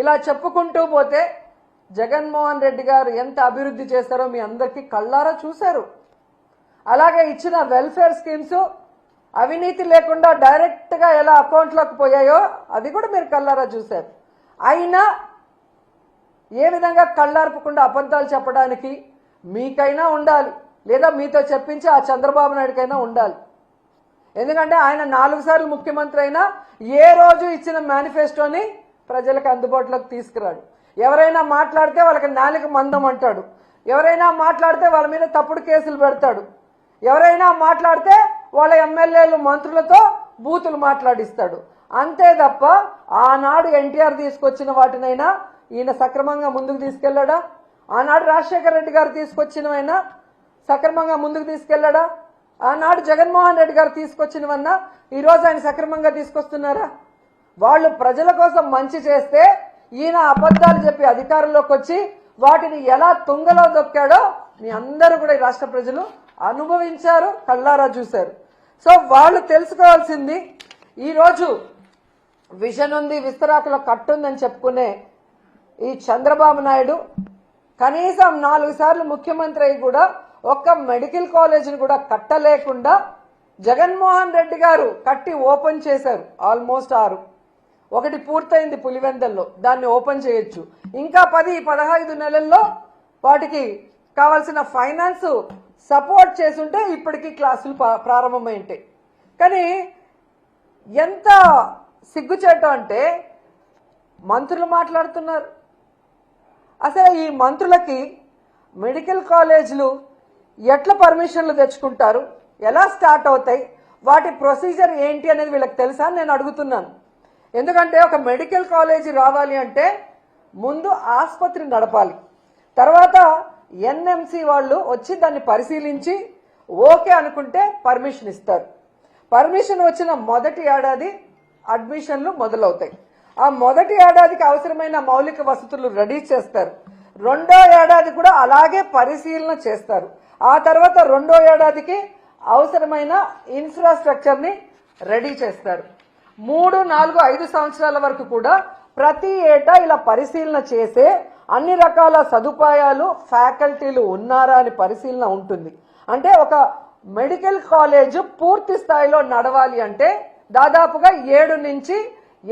ఇలా చెప్పుకుంటూ పోతే జగన్మోహన్ రెడ్డి గారు ఎంత అభివృద్ధి చేస్తారో మీ అందరికీ కళ్ళారా చూశారు. అలాగే ఇచ్చిన వెల్ఫేర్ స్కీమ్స్ అవినీతి లేకుండా డైరెక్ట్గా ఎలా అకౌంట్లోకి పోయాయో అది కూడా మీరు కళ్ళారా చూశారు. అయినా ఏ విధంగా కళ్ళార్పకుండా అబద్ధాలు చెప్పడానికి మీకైనా ఉండాలి లేదా మీతో చెప్పించి ఆ చంద్రబాబు నాయుడుకైనా ఉండాలి. ఎందుకంటే ఆయన నాలుగు సార్లు ముఖ్యమంత్రి అయినా ఏ రోజు ఇచ్చిన మేనిఫెస్టోని ప్రజలకు అందుబాటులోకి తీసుకురాడు. ఎవరైనా మాట్లాడితే వాళ్ళకి నాలుక మందం అంటాడు. ఎవరైనా మాట్లాడితే వాళ్ళ మీద తప్పుడు కేసులు పెడతాడు. ఎవరైనా మాట్లాడితే వాళ్ళ ఎమ్మెల్యేలు మంత్రులతో బూతులు మాట్లాడిస్తాడు. అంతే తప్ప ఆనాడు ఎన్టీఆర్ తీసుకొచ్చిన వాటినైనా ఈయన సక్రమంగా ముందుకు తీసుకెళ్ళాడా ఆనాడు రాజశేఖర రెడ్డి గారు తీసుకొచ్చినవైనా సక్రమంగా ముందుకు తీసుకెళ్ళాడా ఆనాడు జగన్మోహన్ రెడ్డి గారు తీసుకొచ్చినవన్నా ఈరోజు ఆయన సక్రమంగా తీసుకొస్తున్నారా? వాళ్ళు ప్రజల కోసం మంచి చేస్తే ఈయన అబద్ధాలు చెప్పి అధికారంలోకి వచ్చి వాటిని ఎలా తుంగలో దొక్కాడో మీ అందరూ కూడా ఈ రాష్ట్ర ప్రజలు అనుభవించారు కళ్ళారా చూశారు. సో వాళ్ళు తెలుసుకోవాల్సింది ఈరోజు విజన్ ఉంది విస్తరాకులో కట్టుందని చెప్పుకునే ఈ చంద్రబాబు నాయుడు కనీసం నాలుగు సార్లు ముఖ్యమంత్రి అయి కూడా ఒక్క మెడికల్ కాలేజీని కూడా కట్టలేకుండా జగన్మోహన్ రెడ్డి గారు కట్టి ఓపెన్ చేశారు ఆల్మోస్ట్ ఆరు. ఒకటి పూర్తయింది పులివెందల్లో దాన్ని ఓపెన్ చేయొచ్చు. ఇంకా పది పదహైదు నెలల్లో వాటికి కావాల్సిన ఫైనాన్స్ సపోర్ట్ చేసుంటే ఇప్పటికీ క్లాసులు ప్రారంభమై ఉంటాయి కానీ ఎంత సిగ్గుచేట అంటే మంత్రులు మాట్లాడుతున్నారు. అసలు ఈ మంత్రులకి మెడికల్ కాలేజీలు ఎట్లా పర్మిషన్లు తెచ్చుకుంటారు? ఎలా స్టార్ట్ అవుతాయి? వాటి ప్రొసీజర్ ఏంటి అనేది వీళ్ళకి తెలుసా నేను అడుగుతున్నాను. ఎందుకంటే ఒక మెడికల్ కాలేజీ రావాలి అంటే ముందు ఆసుపత్రి నడపాలి. తర్వాత ఎన్ఎంసి వాళ్ళు వచ్చి దాన్ని పరిశీలించి ఓకే అనుకుంటే పర్మిషన్ ఇస్తారు. పర్మిషన్ వచ్చిన మొదటి ఏడాది అడ్మిషన్లు మొదలవుతాయి. ఆ మొదటి ఏడాదికి అవసరమైన మౌలిక వసతులు రెడీ చేస్తారు. రెండో ఏడాది కూడా అలాగే పరిశీలన చేస్తారు. ఆ తర్వాత రెండో ఏడాదికి అవసరమైన ఇన్ఫ్రాస్ట్రక్చర్ని రెడీ చేస్తారు. మూడు నాలుగు ఐదు సంవత్సరాల వరకు కూడా ప్రతి ఏటా ఇలా పరిశీలన చేసే అన్ని రకాల సదుపాయాలు ఫ్యాకల్టీలు ఉన్నారా అని పరిశీలన ఉంటుంది. అంటే ఒక మెడికల్ కాలేజ్ పూర్తి స్థాయిలో నడవాలి అంటే దాదాపుగా ఏడు నుంచి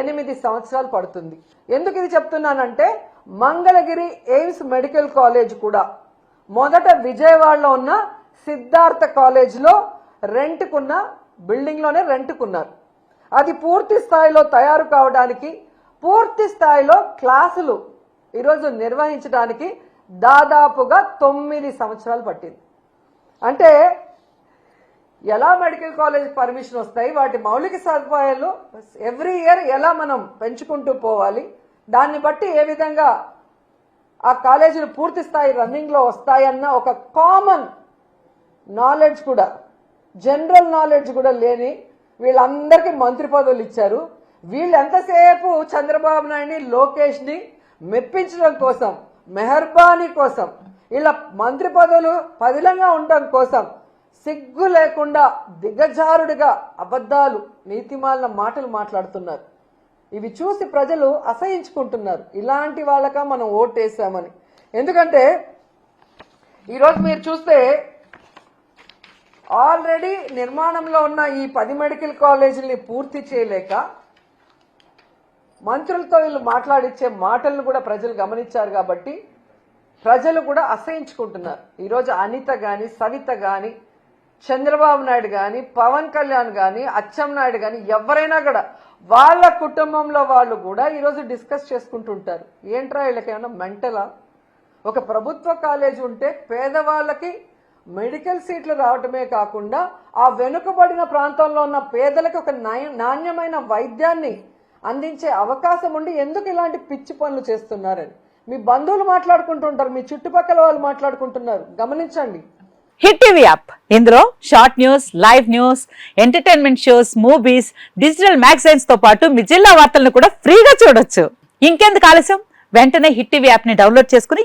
ఎనిమిది సంవత్సరాలు పడుతుంది. ఎందుకు ఇది చెప్తున్నానంటే మంగళగిరి ఎయిమ్స్ మెడికల్ కాలేజ్ కూడా మొదట విజయవాడలో ఉన్న సిద్ధార్థ కాలేజ్లో రెంట్కున్న బిల్డింగ్లోనే రెంట్కున్నారు. అది పూర్తి స్థాయిలో తయారు కావడానికి పూర్తి స్థాయిలో క్లాసులు ఈరోజు నిర్వహించడానికి దాదాపుగా తొమ్మిది సంవత్సరాలు పట్టింది. అంటే ఎలా మెడికల్ కాలేజ్ పర్మిషన్ వస్తాయి వాటి మౌలిక సదుపాయాలు ఎవ్రీ ఇయర్ ఎలా మనం పెంచుకుంటూ పోవాలి దాన్ని బట్టి ఏ విధంగా ఆ కాలేజీలు పూర్తి స్థాయి రన్నింగ్లో వస్తాయన్న ఒక కామన్ నాలెడ్జ్ కూడా జనరల్ నాలెడ్జ్ కూడా లేని వీళ్ళందరికీ మంత్రి పదవులు ఇచ్చారు. వీళ్ళెంతసేపు చంద్రబాబు నాయుడిని లోకేష్ని మెప్పించడం కోసం మెహర్బానీ కోసం ఇలా మంత్రి పదవులు పదిలంగా ఉండడం కోసం సిగ్గు లేకుండా దిగజారుడిగా అబద్ధాలు నీతిమాలిన మాటలు మాట్లాడుతున్నారు. ఇవి చూసి ప్రజలు అసహించుకుంటున్నారు. ఇలాంటి వాళ్ళక మనం ఓటేసామని ఎందుకంటే ఈరోజు మీరు చూస్తే ఆల్రెడీ నిర్మాణంలో ఉన్న ఈ పది మెడికల్ కాలేజీల్ని పూర్తి చేయలేక మంత్రులతో వీళ్ళు మాట్లాడిచ్చే మాటలను కూడా ప్రజలు గమనించారు కాబట్టి ప్రజలు కూడా అసహించుకుంటున్నారు. ఈరోజు అనిత గాని సవిత గాని చంద్రబాబు నాయుడు గాని పవన్ కళ్యాణ్ గాని అచ్చెం నాయుడు గాని ఎవరైనా కూడా వాళ్ళ కుటుంబంలో వాళ్ళు కూడా ఈరోజు డిస్కస్ చేసుకుంటుంటారు. ఏంట్రా వీళ్ళకి ఏమైనా మెంటలా? ఒక ప్రభుత్వ కాలేజ్ ఉంటే పేదవాళ్ళకి మెడికల్ సీట్లు రావటమే కాకుండా ఆ వెనుకబడిన ప్రాంతంలో ఉన్న పేదలకు ఒక నాణ్యమైన వైద్యాన్ని అందించే అవకాశం ఉండి ఎందుకు ఇలాంటి పిచ్చి పనులు చేస్తున్నారని. మీ బంధువులు మాట్లాడుకుంటుంటారు మీ చుట్టుపక్కల వాళ్ళు మాట్లాడుకుంటున్నారు. గమనించండి. Hit TV app. ఇందులో short news live news entertainment shows movies digital మ్యాగజైన్స్తో పాటు మీ జిల్లా వార్తలను కూడా ఫ్రీగా చూడొచ్చు. ఇంకెందుకు ఆలస్యం? వెంటనే హిట్ టీవీ యాప్ని డౌన్లోడ్ చేసుకుని